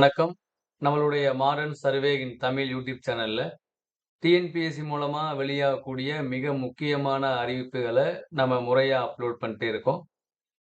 வணக்கம். நம்மளுடைய Modern Survey in Tamil YouTube சேனல்ல டிஎன்பிஎஸ்சி மூலமா வெளியாகக்கூடிய மிக முக்கியமான அறிவிப்புகளை நம்ம முறையா அப்லோட் பண்ணிட்டே இருக்கோம்.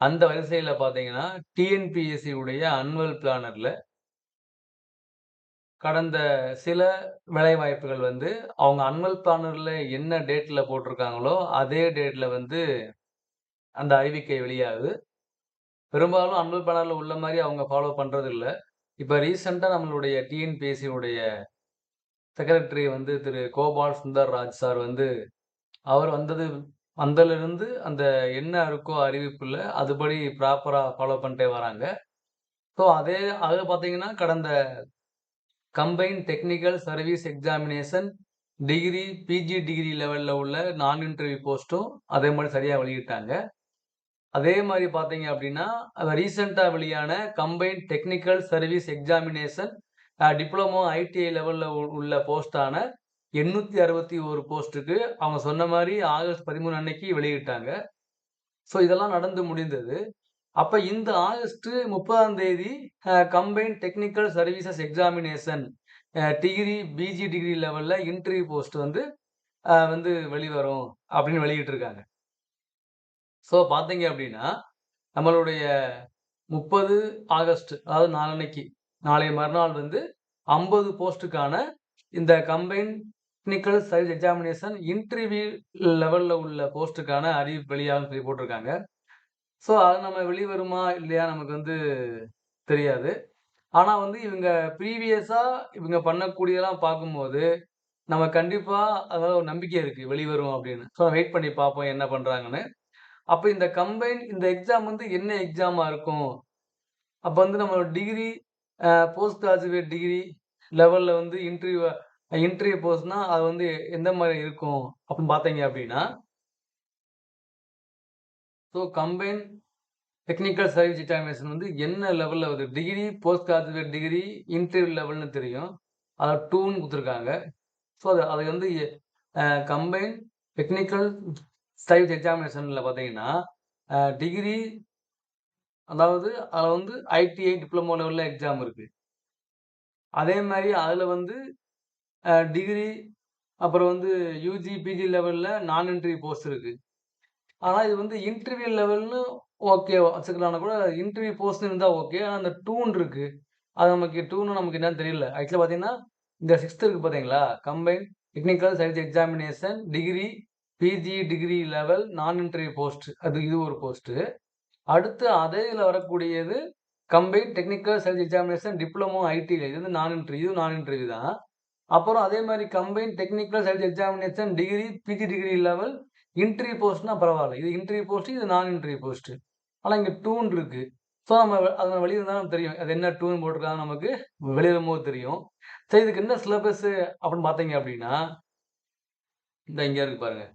அந்த வரிசையில பார்த்தீங்கன்னா டிஎன்பிஎஸ்சி உடைய அன்வல் பிளானர்ல கடந்த சில வேலைவாய்ப்புகள் வந்து அவங்க அன்வல் பிளானர்ல என்ன டேட்ல போட்டிருக்காங்களோ அதே டேட்ல வந்து அந்த அறிவிக்கை வெளியாகுது. பெரும்பாலும் அன்வல் பிளானர்ல உள்ள மாதிரி அவங்க ஃபாலோ பண்ணுறதில்லை இப்போ ரீசெண்டாக நம்மளுடைய டிஎன்பிஎஸ்சியுடைய செக்ரட்டரி வந்து திரு கோபால் சுந்தர் ராஜ் சார் வந்து அவர் வந்தது வந்ததுலேருந்து அந்த என்ன இருக்கோ அறிவிப்பில் அதுபடி ப்ராப்பராக ஃபாலோ பண்ணிட்டே வராங்க. ஸோ அதே அது பார்த்தீங்கன்னா கடந்த combined technical service examination degree PG degree லெவலில் உள்ள நான் இன்டர்வியூ போஸ்ட்டும் அதே மாதிரி சரியாக வெளியிட்டாங்க. அதே மாதிரி பார்த்தீங்க அப்படின்னா ரீசெண்டாக வெளியான combined technical service examination diploma ITI லெவலில் உள்ள போஸ்டான எண்ணூற்றி அறுபத்தி ஒரு போஸ்ட்டுக்கு அவங்க சொன்ன மாதிரி ஆகஸ்ட் பதிமூணு அன்னைக்கு வெளியிட்டாங்க. ஸோ இதெல்லாம் நடந்து முடிந்தது. அப்போ இந்த ஆகஸ்ட் முப்பதாம் தேதி combined technical services examination degree PG degree லெவலில் இன்டர்வியூ போஸ்ட் வந்து வந்து வெளிவரும் அப்படின்னு வெளியிட்டிருக்காங்க. ஸோ பார்த்தீங்க அப்படின்னா நம்மளுடைய முப்பது ஆகஸ்ட் அதாவது நாளன்னைக்கு நாளைய மறுநாள் வந்து ஐம்பது போஸ்ட்டுக்கான இந்த combined technical service examination interview லெவலில் உள்ள போஸ்ட்டுக்கான அறிவிப்பு வெளியாகும் சொல்லி போட்டிருக்காங்க. ஸோ அது நம்ம வெளிவருமா இல்லையா நமக்கு வந்து தெரியாது. ஆனால் வந்து இவங்க ப்ரீவியஸாக இவங்க பண்ணக்கூடியதெல்லாம் பார்க்கும்போது நம்ம கண்டிப்பாக அதாவது ஒரு நம்பிக்கை இருக்குது வெளிவரும் அப்படின்னு. ஸோ வெயிட் பண்ணி பார்ப்போம் என்ன பண்ணுறாங்கன்னு அப்போ இந்த கம்பைன் இந்த எக்ஸாம் வந்து என்ன எக்ஸாமாக இருக்கும்? அப்போ வந்து நம்மளோட டிகிரி போஸ்ட் கிராஜுவேட் டிகிரி லெவலில் வந்து இன்டர்வியூ இன்டர்வியூ போஸ்ட்னா அது வந்து எந்த மாதிரி இருக்கும்? அப்படின்னு பார்த்தீங்க அப்படின்னா so combined technical service examination வந்து என்ன லெவலில் வருது? Degree post graduate degree interview லெவல்னு தெரியும். அதை டூன்னு கொடுத்துருக்காங்க. ஸோ அது அது வந்து கம்பைன் டெக்னிக்கல் ஸ்டைவ் எக்ஸாமினேஷனில் பார்த்தீங்கன்னா டிகிரி அதாவது அதில் வந்து ஐடிஐ டிப்ளமோ லெவலில் எக்ஸாம் இருக்குது அதே மாதிரி அதில் வந்து டிகிரி அப்புறம் வந்து யூஜி பிஜி லெவலில் நான் இன்டர்வியூ போஸ்ட் இருக்குது ஆனால் இது வந்து இன்டர்வியூ லெவல்னு ஓகே வச்சுக்கலாம்னா கூட இன்டர்வியூ போஸ்ட் இருந்தால் ஓகே ஆனால் அந்த டூன் இருக்குது அது நமக்கு டூன்னு நமக்கு என்னன்னு தெரியல. ஆக்சுவலாக பார்த்தீங்கன்னா இந்த சிக்ஸ்த் இருக்குது பார்த்தீங்களா combined technical service examination degree PG degree level non interview post அது இது ஒரு போஸ்ட்டு அடுத்து அதே இதில் வரக்கூடியது combined technical service examination diploma IT இது வந்து நான் இன்டர்வியூ நான் இன்டர்வியூ தான். அப்புறம் அதே மாதிரி combined technical service examination degree PG degree level interview போஸ்ட்னா பரவாயில்ல. இது இன்டர்வியூ போஸ்ட்டு இது நான் இன்டர்வியூ போஸ்ட்டு ஆனால் இங்கே டூன் இருக்குது ஸோ நம்ம அது வெளியே இருந்தால் நமக்கு தெரியும். அது என்ன டூன் போட்டிருக்காங்க நமக்கு வெளியிடும் போது தெரியும். சரி இதுக்கு என்ன சிலபஸ் அப்படின்னு பார்த்தீங்க அப்படின்னா இந்த இங்கே இருக்கு பாருங்கள்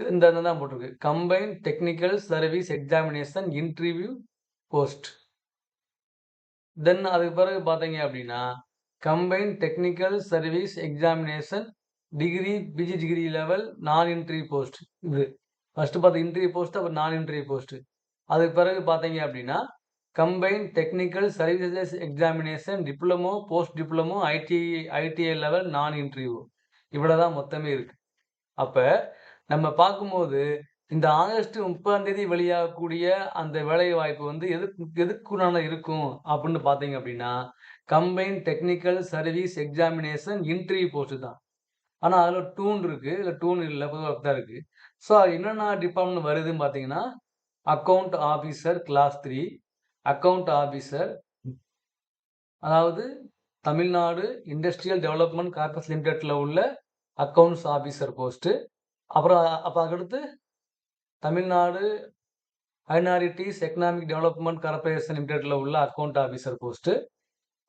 இந்த தான் போட்டிருக்கு. Combined technical service examination interview post then அதுக்கு பிறகு பார்த்தீங்க அப்படின்னா combined technical service examination degree PG degree level non interview post இது. ஃபஸ்ட்டு பார்த்து இன்டர்வியூ போஸ்ட் அப்புறம் நான் இன்டர்வியூ போஸ்ட்டு அதுக்கு பிறகு பார்த்தீங்க அப்படின்னா combined technical services examination diploma post diploma IT ITI level non interview இவ்வளோ தான் மொத்தமே இருக்குது அப்போ நம்ம பார்க்கும்போது இந்த ஆகஸ்ட் முப்பதாம் தேதி வெளியாகக்கூடிய அந்த வேலை வாய்ப்பு வந்து எதுக்கு எதுக்குனால இருக்கும் அப்படின்னு பார்த்தீங்க அப்படின்னா combined technical service examination interview post தான். ஆனால் அதில் டூன் இருக்குது இல்லை டூன் இல்லை பொதுவாக தான் இருக்குது ஸோ என்னென்ன டிபார்ட்மெண்ட் வருதுன்னு பார்த்தீங்கன்னா account officer class three account officer அதாவது தமிழ்நாடு இண்டஸ்ட்ரியல் டெவலப்மெண்ட் கார்பஸ் லிமிடெட்டில் உள்ள அக்கவுண்ட்ஸ் ஆஃபீஸர் போஸ்ட்டு அப்புறம் அப்போ அதுக்கடுத்து Tamil Nadu minorities economic development corporation லிமிடெட்டில் உள்ள அக்கவுண்ட் ஆஃபீஸர் போஸ்ட்டு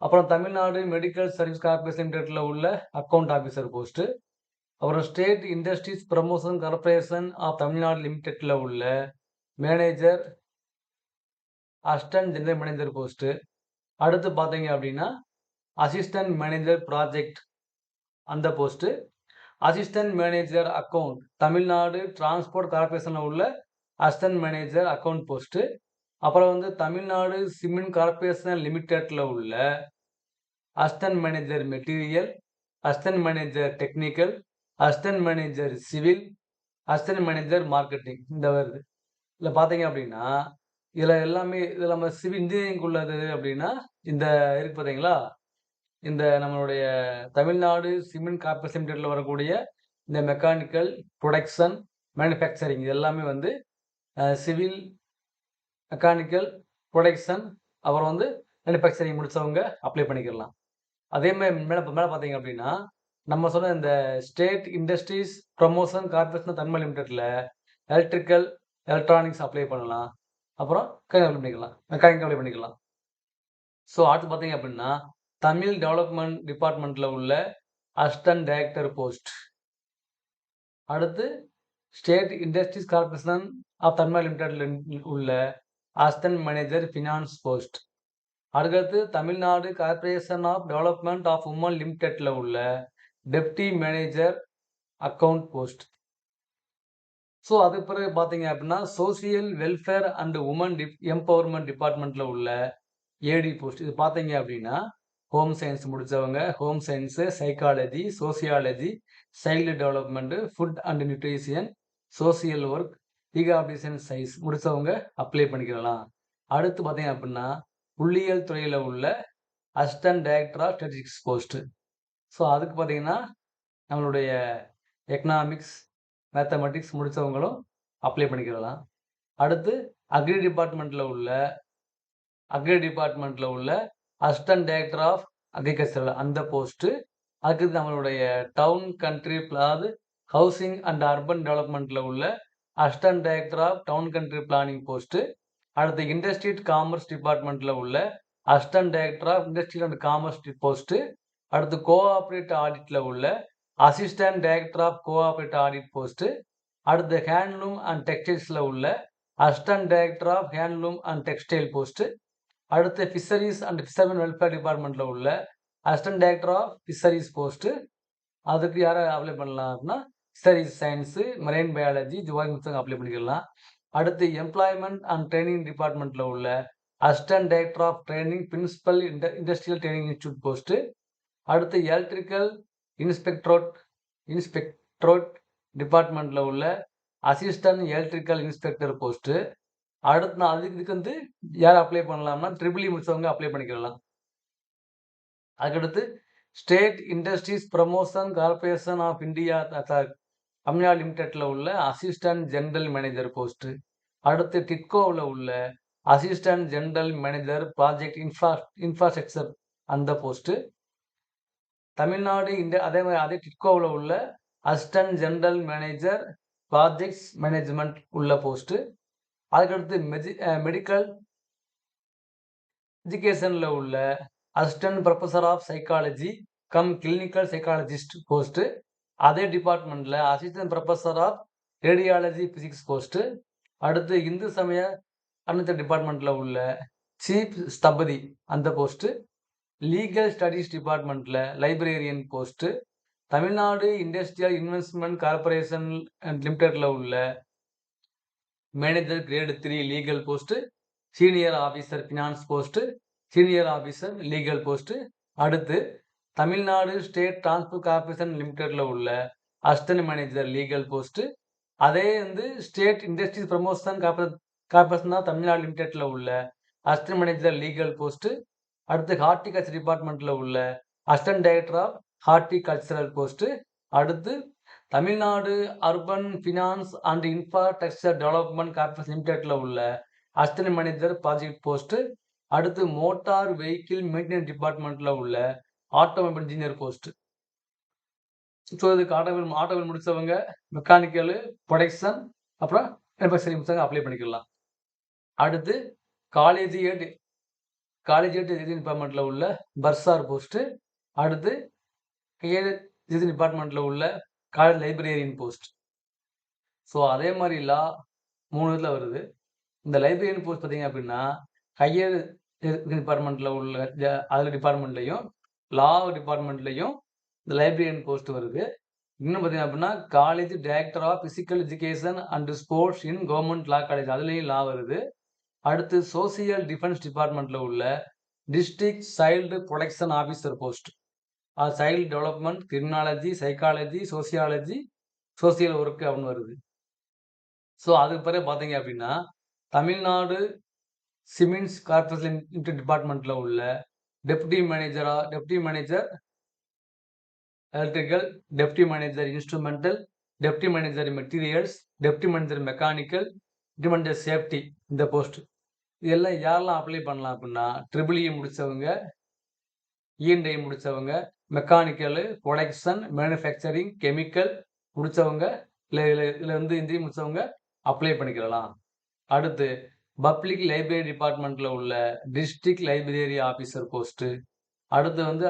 அப்புறம் தமிழ்நாடு மெடிக்கல் சர்வீஸ் கார்பரேஷன் லிமிடெட்டில் உள்ள அக்கௌண்ட் ஆஃபீஸர் போஸ்ட்டு அப்புறம் state industries promotion corporation of Tamil Nadu லிமிடெட்டில் உள்ள manager assistant general manager post அடுத்து பார்த்தீங்க அப்படின்னா அசிஸ்டன்ட் மேனேஜர் ப்ராஜெக்ட் அந்த post assistant manager account Tamil Nadu transport கார்பரேஷனில் உள்ள அசிஸ்டன்ட் மேனேஜர் அக்கவுண்ட் போஸ்ட்டு அப்புறம் வந்து தமிழ்நாடு சிமெண்ட் கார்ப்பரேஷன் லிமிடெட்ல உள்ள assistant manager material, assistant manager technical, assistant manager civil, assistant manager marketing இந்த வருது. இதில் பார்த்தீங்க அப்படின்னா, இதில் எல்லாமே இதில் நம்ம சிவில் இன்ஜினியரிங் உள்ளது அப்படின்னா, இந்த இருக்கு பார்த்தீங்களா? இந்த நம்மளுடைய தமிழ்நாடு சிமெண்ட் கார்ப்பரேஷன் லிமிடெட்ல வரக்கூடிய இந்த மெக்கானிக்கல், ப்ரொடக்ஷன் மேனுஃபேக்சரிங் இது எல்லாமே வந்து சிவில், மெக்கானிக்கல், ப்ரொடக்ஷன் அப்புறம் வந்து மேனுஃபேக்சரிங் முடித்தவங்க அப்ளை பண்ணிக்கலாம் அதே மாதிரி மேலே மேலே பார்த்தீங்க அப்படின்னா, நம்ம சொன்ன இந்த ஸ்டேட் இண்டஸ்ட்ரீஸ் ப்ரொமோஷன் கார்ப்பரேஷன் தன்மை லிமிடெட்டில் எலக்ட்ரிக்கல், எலக்ட்ரானிக்ஸ் அப்ளை பண்ணலாம். அப்புறம் அப்ளை பண்ணிக்கலாம். மெக்கானிக் அப்ளை பண்ணிக்கலாம். ஸோ அடுத்து பார்த்தீங்க அப்படின்னா, தமிழ் டெவலப்மெண்ட் டிபார்ட்மெண்ட்டில் உள்ள அசிஸ்டன்ட் டைரக்டர் போஸ்ட். அடுத்து ஸ்டேட் இண்டஸ்ட்ரீஸ் கார்ப்பரேஷன் ஆஃப் தன்மா லிமிடெட்ல உள்ள அசிஸ்டன்ட் மேனேஜர் ஃபினான்ஸ் போஸ்ட். அடுத்தடுத்து Tamil Nadu corporation of development of women லிமிடெட்ல உள்ள deputy manager account post. So அதுக்கு பிறகு பார்த்தீங்க அப்படின்னா, சோசியல் வெல்ஃபேர் அண்ட் உமன் டிப் எம்பவர்மெண்ட் டிபார்ட்மெண்ட்டில் உள்ள ஏடி போஸ்ட். இது பார்த்தீங்க அப்படின்னா, ஹோம் சயின்ஸ் முடித்தவங்க home science psychology, sociology, child development food and nutrition social work, ஈகாபிசன் science முடித்தவங்க அப்ளை பண்ணிக்கலாம் அடுத்து பார்த்தீங்க அப்படின்னா, புள்ளியியல் துறையில் உள்ள assistant director of statistics post so அதுக்கு பார்த்தீங்கன்னா, நம்மளுடைய எக்கனாமிக்ஸ், மேத்தமெட்டிக்ஸ் முடித்தவங்களும் அப்ளை பண்ணிக்கிரலாம். அடுத்து அக்ரி டிபார்ட்மெண்ட்டில் உள்ள அக்ரி டிபார்ட்மெண்ட்டில் உள்ள அசிஸ்டன்ட் டைரக்டர் ஆஃப் அக்ரிகல்ச்சர் அந்த போஸ்ட்டு அதுக்கு நம்மளுடைய டவுன் கண்ட்ரி அதாவது ஹவுசிங் அண்ட் அர்பன் டெவலப்மெண்ட்டில் உள்ள assistant director of town country planning post அடுத்து இண்டஸ்ட்ரியல் காமர்ஸ் டிபார்ட்மெண்ட்டில் உள்ள assistant director of industrial and commerce post அடுத்து கோஆப்ரேட் ஆடிட்டில் உள்ள assistant director of cooperative audit post அடுத்து ஹேண்ட்லூம் அண்ட் டெக்ஸ்டைல்ஸில் உள்ள assistant director of handloom and textile post அடுத்து ஃபிஷரீஸ் அண்ட் ஃபிஷர்மேன் வெல்ஃபேர் டிபார்ட்மெண்ட்டில் உள்ள assistant director of fisheries post அதுக்கு யாரை அப்ளை பண்ணலாம் அப்படின்னா, fisheries science marine biology, zoology apply பண்ணிக்கலாம். அடுத்து எம்ப்ளாய்மெண்ட் அண்ட் ட்ரைனிங் டிபார்ட்மெண்ட்டில் உள்ள assistant director of training principal இண்ட industrial training institute post அடுத்து எலக்ட்ரிக்கல் இன்ஸ்பெக்ட்ரோட் இன்ஸ்பெக்ட்ரோட் டிபார்ட்மெண்ட்டில் உள்ள அசிஸ்டன்ட் எலக்ட்ரிக்கல் இன்ஸ்பெக்டர் போஸ்ட்டு அடுத்து நான் அதுக்கு இதுக்கு வந்து யார் அப்ளை பண்ணலாம்னா, ட்ரிபிள் இ e முடிச்சவங்க அப்ளை பண்ணிக்கலாம். அதுக்கடுத்து state industries promotion corporation of India the அம்யா Tamil Nadu லிமிடெட்ல உள்ள அசிஸ்டன்ட் ஜெனரல் மேனேஜர் போஸ்ட்டு அடுத்து டிட்கோவில் உள்ள assistant general manager project infra infrastructure அந்த போஸ்ட்டு தமிழ்நாடு இந்த அதே மாதிரி அதே டிட்கோவில் உள்ள assistant general manager projects management உள்ள போஸ்ட்டு அதுக்கடுத்து மெஜி மெடிக்கல் எஜுகேஷனில் உள்ள assistant professor of psychology cum clinical psychologist post அதே டிபார்ட்மெண்ட்டில் assistant professor of radiology physics post அடுத்து இந்து சமய அறநிலையத்துறை டிபார்ட்மெண்ட்டில் உள்ள சீஃப் ஸ்தபதி அந்த போஸ்ட்டு லீகல் ஸ்டடீஸ் டிபார்ட்மெண்ட்டில் librarian post Tamil Nadu industrial investment corporation லிமிடெட்ல உள்ள manager grade three legal post senior officer finance post senior officer legal post அடுத்து தமிழ்நாடு ஸ்டேட் டிரான்ஸ்போர்ட் கார்பரேஷன் லிமிடெடில் உள்ள அஸ்டன் மேனேஜர் லீகல் போஸ்ட்டு அதே வந்து state industries promotion கார்ப்பரே corporation தான் தமிழ்நாடு லிமிடெடில் உள்ள assistant manager legal post அடுத்து ஹார்டிகல்ச்சர் டிபார்ட்மெண்ட்டில் உள்ள assistant director of horticultural post அடுத்து Tamil Nadu urban finance and infrastructure development corporation லிமிடெட்ல உள்ள அசிஸ்டன்ட் மேனேஜர் ப்ராஜெக்ட் போஸ்ட். அடுத்து மோட்டார் வெஹிக்கிள் மெயின்டெனன்ஸ் டிபார்ட்மெண்ட்டில் உள்ள ஆட்டோமொபைல் இன்ஜினியர் போஸ்ட். ஸோ இதுக்கு ஆட்டோமொபைல் ஆட்டோமொபைல் முடித்தவங்க மெக்கானிக்கல், ப்ரொடக்ஷன் அப்புறம் மேனுஃபேக்சரிங் முடிச்சவங்க அப்ளை பண்ணிக்கலாம் அடுத்து காலேஜியேட் காலேஜியேட் எஜுகேஷன் டிபார்ட்மெண்ட்டில் உள்ள பர்சார் போஸ்ட்டு அடுத்து டிபார்ட்மெண்ட்டில் எஜுகேஷன் உள்ள காலேஜ் லைப்ரேரியன் போஸ்ட். ஸோ அதே மாதிரி லா மூணு இதில் வருது. இந்த லைப்ரரியன் போஸ்ட் பார்த்தீங்க அப்படின்னா, ஹையர் டிபார்ட்மெண்ட்டில் உள்ள ஜ அதுல லா டிபார்ட்மெண்ட்லையும் இந்த லைப்ரரியன் போஸ்ட் வருது. இன்னும் பார்த்தீங்க அப்படின்னா, college director of physical education and sports in government law college அதுலேயும் லா வருது. அடுத்து சோசியல் டிஃபென்ஸ் டிபார்ட்மெண்ட்டில் உள்ள district child protection officer post child development criminology psychology sociology social work அப்படின்னு வருது. ஸோ அதுக்கு பிறகு பார்த்தீங்க அப்படின்னா தமிழ்நாடு சிமெண்ட்ஸ் கார்பரேஷன் டிபார்ட்மெண்ட்டில் உள்ள டெப்டி மேனேஜராக deputy manager electrical deputy manager instrumental deputy manager materials deputy manager mechanical deputy manager safety இந்த போஸ்ட். இதெல்லாம் யாரெல்லாம் அப்ளை பண்ணலாம் அப்படின்னா ட்ரிபிள் இ முடித்தவங்க இஎன்ஐ முடித்தவங்க மெக்கானிக்கலு ப்ரொடக்ஷன் மேனுஃபேக்சரிங் கெமிக்கல் முடித்தவங்க இல்லை இதில் வந்து இந்திரி முடித்தவங்க அப்ளை பண்ணிக்கலாம். அடுத்து பப்ளிக் லைப்ரரி டிபார்ட்மெண்ட்டில் உள்ள டிஸ்ட்ரிக்ட் லைப்ரரி ஆஃபீஸர் போஸ்ட்டு அடுத்து வந்து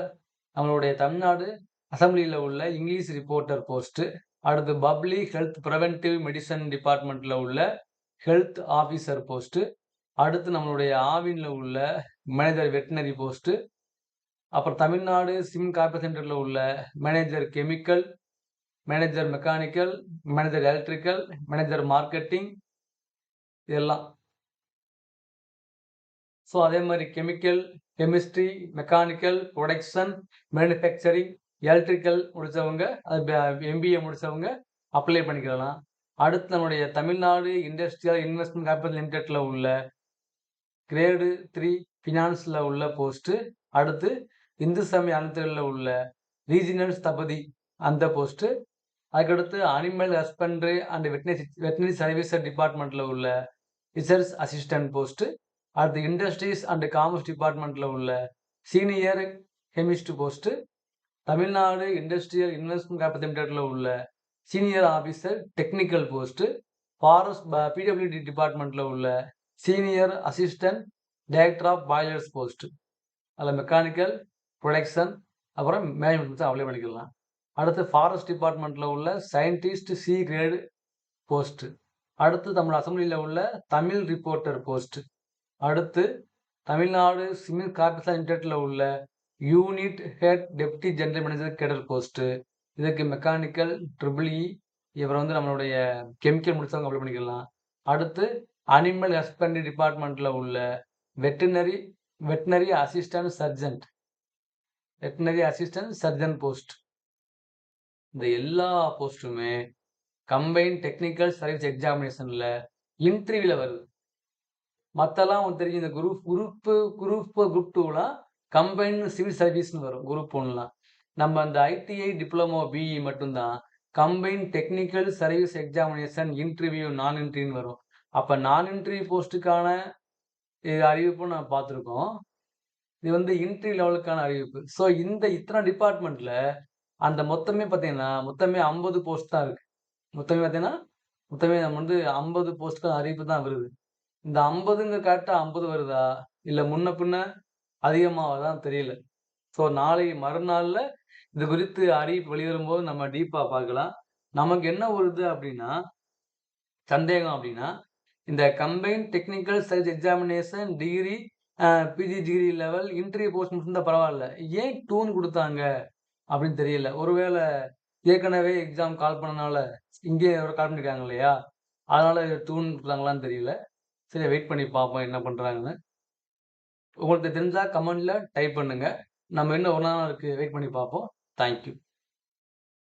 நம்மளுடைய தமிழ்நாடு அசம்பிளியில் உள்ள இங்கிலீஷ் ரிப்போர்ட்டர் போஸ்ட்டு அடுத்து பப்ளிக் ஹெல்த் ப்ரிவென்டிவ் மெடிசன் டிபார்ட்மெண்ட்டில் உள்ள ஹெல்த் ஆஃபீஸர் போஸ்ட்டு அடுத்து நம்மளுடைய ஆவினில் உள்ள மேனேஜர் வெட்டினரி போஸ்ட்டு அப்புறம் தமிழ்நாடு சிம் காப்பி சென்டரில் உள்ள manager chemical manager mechanical manager electrical manager marketing இதெல்லாம். ஸோ அதே மாதிரி chemical chemistry mechanical production manufacturing electrical முடித்தவங்க அது எம்பிஏ முடித்தவங்க அப்ளை பண்ணிக்கலாம். அடுத்து நம்முடைய தமிழ்நாடு இண்டஸ்ட்ரியல் இன்வெஸ்ட்மெண்ட் கேபிட்டல் லிமிடெட்டில் உள்ள கிரேடு த்ரீ ஃபினான்ஸில் உள்ள போஸ்ட்டு அடுத்து இந்து சமய அனைத்துகளில் உள்ள ரீஜினல் ஸ்தபதி அந்த போஸ்ட்டு அதுக்கடுத்து animal husbandry and veterinary veterinary service டிபார்ட்மெண்ட்டில் உள்ள ரிசர்ச் அசிஸ்டன்ட் போஸ்ட்டு அடுத்து இண்டஸ்ட்ரீஸ் அண்ட் காமர்ஸ் டிபார்ட்மெண்ட்டில் உள்ள senior chemist post Tamil Nadu industrial investment capital லிமிடெட்டில் உள்ள senior officer technical post forest PWD டிபார்ட்மெண்ட்டில் உள்ள senior assistant director of boilers post அதில் mechanical production அப்புறம் மேனேஜ்மெண்ட் அப்ளை பண்ணிக்கலாம். அடுத்து ஃபாரஸ்ட் டிபார்ட்மெண்ட்டில் உள்ள சயின்டிஸ்ட் சி கிரேடு போஸ்ட்டு அடுத்து தமிழ் அசம்பிளியில் உள்ள தமிழ் ரிப்போர்ட்டர் போஸ்ட்டு அடுத்து தமிழ்நாடு சிமெண்ட் கார்பரேஷன் லிமிடெட்டில் உள்ள unit head deputy general manager cadre post இதுக்கு மெக்கானிக்கல் ட்ரிபிள் இ இவரை வந்து நம்மளுடைய கெமிக்கல் முடிச்சவங்க அப்ளை பண்ணிக்கலாம். அடுத்து அனிமல் ஹஸ்பண்டரி டிபார்ட்மெண்ட்டில் உள்ள veterinary veterinary assistant surgeon veterinary assistant surgeon post இந்த எல்லா போஸ்ட்டுமே கம்பைன் டெக்னிக்கல் சர்வீஸ் எக்ஸாமினேஷனில் இன்டர்வியூவில் வருது. மற்றெல்லாம் உங்களுக்கு தெரியும் இந்த குரூப் குரூப்பு குரூப் குரூப் டூலாம் கம்பைன் சிவில் சர்வீஸ்னு வரும் குரூப் ஒன்லாம் நம்ம அந்த ஐடிஐ டிப்ளமோ பிஇ மட்டும்தான் combine technical service examination interview நான் இன்டர்வியூன்னு வரும். அப்போ நான் இன்டர்வியூ போஸ்ட்டுக்கான இது அறிவிப்பும் நான் பார்த்துருக்கோம். இது வந்து இன்ட்ரி லெவலுக்கான அறிவிப்பு. ஸோ இந்த இத்தனை டிபார்ட்மெண்ட்ல அந்த மொத்தமே பார்த்தீங்கன்னா மொத்தமே ஐம்பது போஸ்ட் தான் இருக்குது மொத்தமே பார்த்தீங்கன்னா மொத்தமே நம்ம வந்து ஐம்பது போஸ்ட்டுக்கான அறிவிப்பு தான் வருது. இந்த ஐம்பதுங்க கரெக்டாக ஐம்பது வருதா? இல்லை முன்ன பின்ன அதிகமாகதான் தெரியல. ஸோ நாளை மறுநாளில் இது குறித்து அறிவிப்பு வெளிவரும்போது நம்ம டீப்பாக பார்க்கலாம். நமக்கு என்ன வருது அப்படின்னா சந்தேகம் அப்படின்னா இந்த combine technical search examination degree PG degree level interview post மட்டும் பரவாயில்ல. ஏன் டூன் கொடுத்தாங்க அப்படின்னு தெரியல. ஒருவேளை ஏற்கனவே எக்ஸாம் கால் பண்ணனால இங்கே கால் பண்ணியிருக்காங்க இல்லையா? அதனால டூன் கொடுத்தாங்களான்னு தெரியல. சரி வெயிட் பண்ணி பார்ப்போம் என்ன பண்ணுறாங்கன்னு உங்களுக்கு தெரிஞ்சால் கமெண்டில் டைப் பண்ணுங்கள் நம்ம இன்னும் ஒரு நாள் இருக்குது வெயிட் பண்ணி பார்ப்போம். தேங்க்யூ